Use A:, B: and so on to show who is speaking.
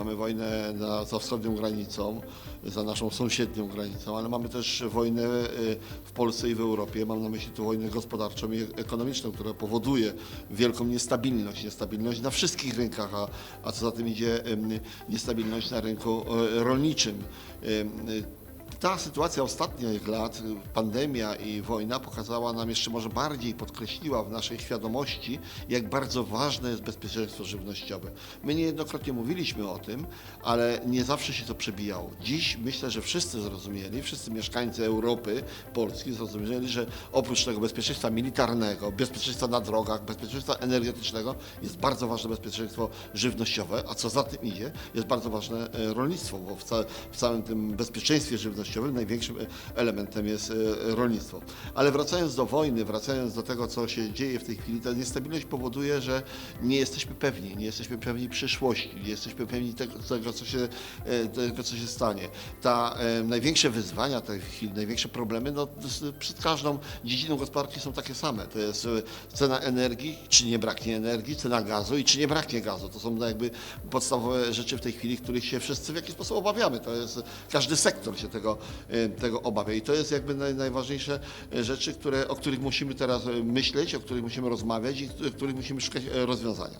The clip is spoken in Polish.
A: mamy wojnę na, za wschodnią granicą, za naszą sąsiednią granicą, ale mamy też wojnę y, w Polsce i w Europie. Mam na myśli tu wojnę gospodarczą i ekonomiczną, która powoduje wielką niestabilność, niestabilność na wszystkich rynkach, a, a co za tym idzie niestabilność na rynku y, rolniczym. Ta sytuacja ostatnich lat, pandemia i wojna, pokazała nam jeszcze może bardziej, podkreśliła w naszej świadomości, jak bardzo ważne jest bezpieczeństwo żywnościowe. My niejednokrotnie mówiliśmy o tym, ale nie zawsze się to przebijało. Dziś myślę, że wszyscy zrozumieli, wszyscy mieszkańcy Europy, Polski zrozumieli, że oprócz tego bezpieczeństwa militarnego, bezpieczeństwa na drogach, bezpieczeństwa energetycznego, jest bardzo ważne bezpieczeństwo żywnościowe, a co za tym idzie, jest bardzo ważne e, rolnictwo, bo w, ca w całym tym bezpieczeństwie żywnościowym największym e, elementem jest e, rolnictwo. Ale wracając do wojny, wracając do tego, co się dzieje w tej chwili, ta niestabilność powoduje, że nie jesteśmy pewni, nie jesteśmy pewni przyszłości, nie jesteśmy pewni tego, tego, co, się, e, tego co się stanie. Ta największe wyzwania tej chwili, największe problemy, no, przed każdą dziedziną gospodarki są takie same. To jest cena energii, czy nie braknie energii, cena gazu i czy nie braknie gazu. To są jakby podstawowe rzeczy w tej chwili, których się wszyscy w jakiś sposób obawiamy. To jest, każdy sektor się tego, e, tego obawia i to jest jakby naj, najważniejsze e, rzeczy, które, o których musimy teraz e, myśleć, o których musimy rozmawiać i o których musimy szukać rozwiązania.